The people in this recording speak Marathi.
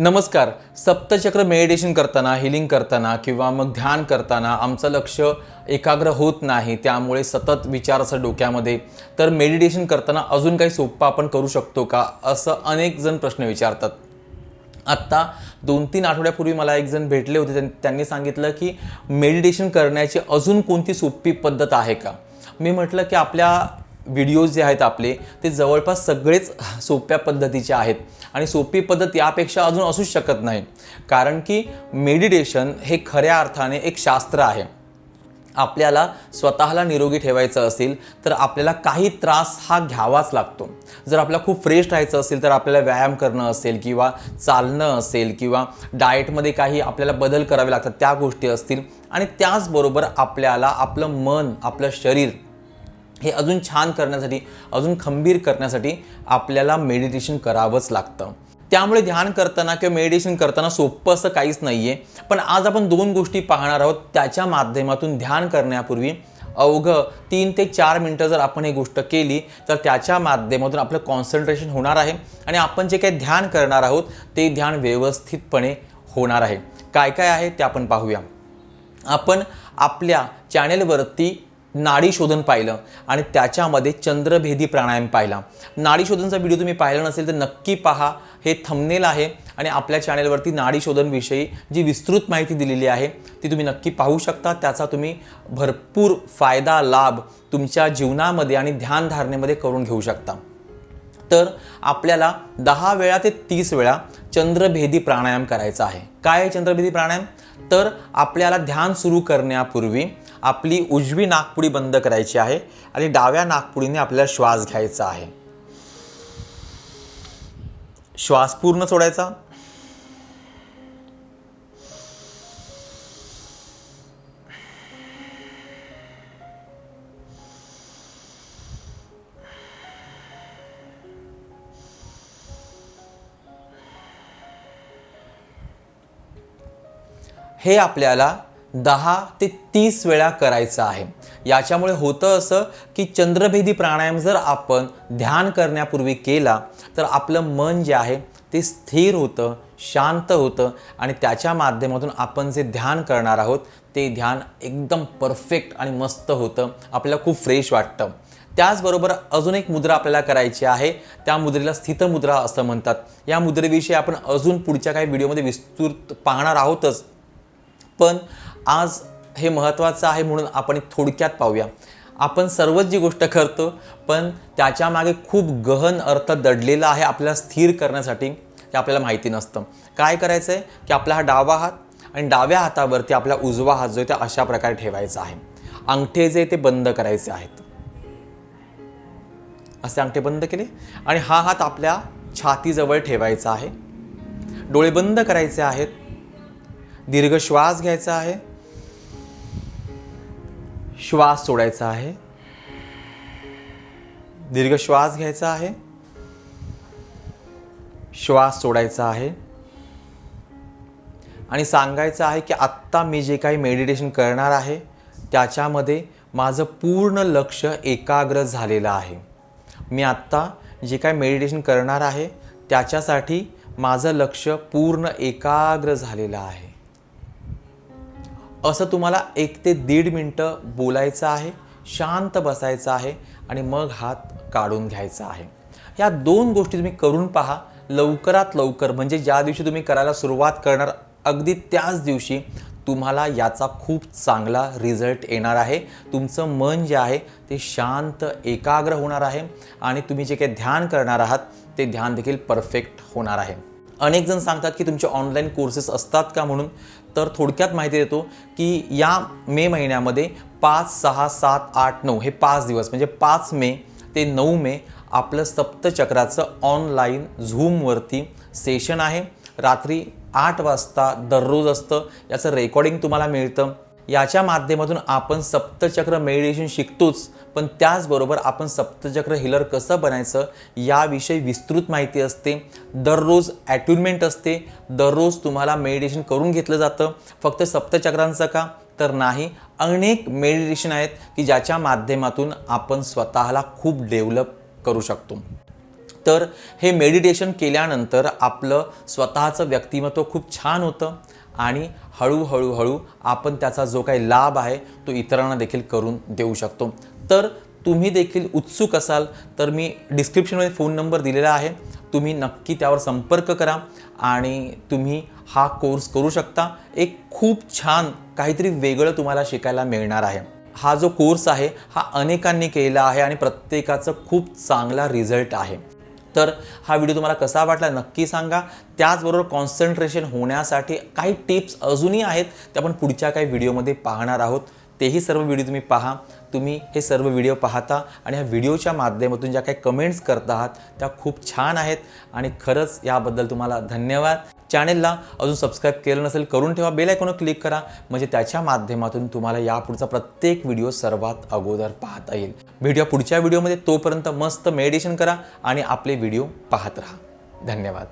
नमस्कार. सप्तचक्र मेडिटेशन करताना हिलिंग करताना किंवा मग ध्यान करताना आमचं लक्ष एकाग्र होत नाही त्यामुळे सतत विचार असं डोक्यामध्ये. तर मेडिटेशन करताना अजून काही सोपं आपण करू शकतो का? असं अनेक जण प्रश्न विचारतात. आत्ता दोन तीन आठवड्यापूर्वी मला एक जण भेटले होते त्यां- त्यांनी सांगितलं की मेडिटेशन करण्याची अजून कोणती सोपी पद्धत आहे का? मी म्हटलं की आपल्या व्हिडिओज जे आहेत आपले ते जवळपास सगळेच सोप्या पद्धतीचे आहेत. आणि सोपी पद्धत यापेक्षा अजून असूच शकत नाही. कारण की मेडिटेशन हे खऱ्या अर्थाने एक शास्त्र आहे. आपल्याला स्वतःला निरोगी ठेवायचं असेल तर आपल्याला काही त्रास हा घ्यावाच लागतो. जर आपल्याला खूप फ्रेश राहायचं असेल तर आपल्याला व्यायाम करणं असेल किंवा चालणं असेल किंवा डाएटमध्ये काही आपल्याला बदल करावे लागतात त्या गोष्टी असतील. आणि त्याचबरोबर आपल्याला आपलं मन आपलं शरीर हे अजून छान करण्यासाठी अजून खंबीर करण्यासाठी आपल्याला मेडिटेशन करावंच लागतं. त्यामुळे ध्यान करताना किंवा मेडिटेशन करताना सोपं असं काहीच नाही आहे पण आज आपण दोन गोष्टी पाहणार आहोत त्याच्या माध्यमातून ध्यान करण्यापूर्वी अवघं तीन ते चार मिनटं जर आपण ही गोष्ट केली तर त्याच्या माध्यमातून आपलं कॉन्सन्ट्रेशन होणार आहे. आणि आपण जे काही ध्यान करणार आहोत ते ध्यान व्यवस्थितपणे होणार आहे. काय काय आहे ते आपण पाहूया. आपण आपल्या चॅनेलवरती नाडी शोधन पाहिलं आणि त्याच्यामध्ये चंद्रभेदी प्राणायाम पाहिला. नाडी शोधनचा व्हिडिओ तुम्ही पाहिला नसेल तर नक्की पहा. हे थंबनेल आहे आणि आपल्या चॅनेलवरती नाडी शोधनविषयी जी विस्तृत माहिती दिलेली आहे ती तुम्ही नक्की पाहू शकता. त्याचा तुम्ही भरपूर फायदा लाभ तुमच्या जीवनामध्ये आणि ध्यानधारणेमध्ये करून घेऊ शकता. तर आपल्याला दहा वेळा ते तीस वेळा चंद्रभेदी प्राणायाम करायचा आहे. काय आहे चंद्रभेदी प्राणायाम? तर आपल्याला ध्यान सुरू करण्यापूर्वी आपली उजवी नाकपुडी बंद करायची आहे आणि डाव्या नाकपुडीने आपल्याला श्वास घ्यायचा आहे. श्वास पूर्ण सोडायचा. हे आपल्याला दहा ते तीस वेळा करायचं आहे. याच्यामुळे होतं असं की चंद्रभेदी प्राणायाम जर आपण ध्यान करण्यापूर्वी केला तर आपलं मन जे आहे ते स्थिर होतं शांत होतं आणि त्याच्या माध्यमातून आपण जे ध्यान करणार आहोत ते ध्यान एकदम परफेक्ट आणि मस्त होतं आपल्याला खूप फ्रेश वाटतं. त्याचबरोबर अजून एक मुद्रा आपल्याला करायची आहे त्या मुद्रेला स्थितमुद्रा असं म्हणतात. या मुद्रेविषयी आपण अजून पुढच्या काही व्हिडिओमध्ये विस्तृत पाहणार आहोतच. पण आज हे महत्त्वाचं आहे म्हणून आपण एक थोडक्यात पाहूया. आपण सर्वच जी गोष्ट करतो पण त्याच्यामागे खूप गहन अर्थ दडलेला आहे आपल्याला स्थिर करण्यासाठी ते आपल्याला माहिती नसतं. काय करायचं आहे की आपला हा डावा हात आणि डाव्या हातावरती आपला उजवा हात जो आहे त्या अशा प्रकारे ठेवायचा आहे. अंगठे जे ते बंद करायचे आहेत. असे अंगठे बंद केले आणि हा हात आपल्या छातीजवळ ठेवायचा आहे. डोळे बंद करायचे आहेत. दीर्घ श्वास घ्यायचा आहे. श्वास सोडायचा आहे. दीर्घ श्वास घ्यायचा आहे. श्वास सोडायचा आहे. आणि सांगायचं आहे की आत्ता मी जे काही मेडिटेशन करणार आहे त्याच्यामध्ये माझं पूर्ण लक्ष एकाग्र झालेलं आहे. मी आत्ता जे काय मेडिटेशन करणार आहे त्याच्यासाठी माझं लक्ष पूर्ण एकाग्र झालेलं आहे. असं तुम्हाला एक ते दीड मिनटं बोलायचं आहे शांत बसायचं आहे आणि मग हात काढून घ्यायचा आहे. या दोन गोष्टी तुम्ही करून पहा लवकरात लवकर. म्हणजे ज्या दिवशी तुम्ही करायला सुरुवात करणार अगदी त्याच दिवशी तुम्हाला याचा खूप चांगला रिझल्ट येणार आहे. तुमचं मन जे आहे ते शांत एकाग्र होणार आहे आणि तुम्ही जे काही ध्यान करणार आहात ते ध्यान देखील परफेक्ट होणार आहे. अनेक जण सांगतात की तुमचे ऑनलाईन कोर्सेस असतात का म्हणून? तर थोडक्यात माहिती देतो की या मे महिन्यामध्ये पाच सहा सात आठ नऊ हे पाच दिवस म्हणजे पाच मे ते नऊ मे आपलं सप्तचक्राचं ऑनलाईन झूमवरती सेशन आहे. रात्री आठ वाजता दररोज असतं. याचं रेकॉर्डिंग तुम्हाला मिळतं. याच्या माध्यमातून आपण सप्तचक्र मेडिटेशन शिकतोच. पण त्याचबरोबर आपण सप्तचक्र हिलर कसं बनायचं याविषयी विस्तृत माहिती असते. दररोज ॲट्युनमेंट असते. दररोज तुम्हाला मेडिटेशन करून घेतलं जातं. फक्त सप्तचक्रांचं का? तर नाही. अनेक मेडिटेशन आहेत की ज्याच्या माध्यमातून आपण स्वतःला खूप डेव्हलप करू शकतो. तर हे मेडिटेशन केल्यानंतर आपलं स्वतःचं व्यक्तिमत्व खूप छान होतं आणि हळूहळूहळू आपण त्याचा जो काही लाभ आहे तो इतरांना देखील करून देऊ शकतो. तर तुम्ही देखील उत्सुक असाल तर मी डिस्क्रिप्शनमध्ये फोन नंबर दिलेला आहे. तुम्ही नक्की त्यावर संपर्क करा आणि तुम्ही हा कोर्स करू शकता. एक खूप छान काहीतरी वेगळं तुम्हाला शिकायला मिळणार आहे. हा जो कोर्स आहे हा अनेकांनी केलेला आहे आणि प्रत्येकाचं खूप चांगला रिझल्ट आहे. तर हा व्हिडिओ तुम्हाला कसा वाटला नक्की सांगा. त्याचबरोबर कॉन्सन्ट्रेशन होण्यासाठी काही टिप्स अजूनही आहेत ते आपण पुढच्या काही व्हिडिओमध्ये पाहणार आहोत. तेही सर्व व्हिडिओ तुम्ही पहा. तुम्ही हे सर्व व्हिडिओ पाहता आणि ह्या व्हिडिओच्या माध्यमातून ज्या काही कमेंट्स करत आहात त्या खूप छान आहेत. आणि खरंच याबद्दल तुम्हाला धन्यवाद. चॅनेलला अजून सबस्क्राईब केलं नसेल करून ठेवा. बेल आयकॉनवर क्लिक करा. म्हणजे त्याच्या माध्यमातून तुम्हाला यापुढचा प्रत्येक व्हिडिओ सर्वात अगोदर पाहता येईल. व्हिडिओ पुढच्या व्हिडिओमध्ये तोपर्यंत मस्त मेडिटेशन करा आणि आपले व्हिडिओ पाहत राहा. धन्यवाद.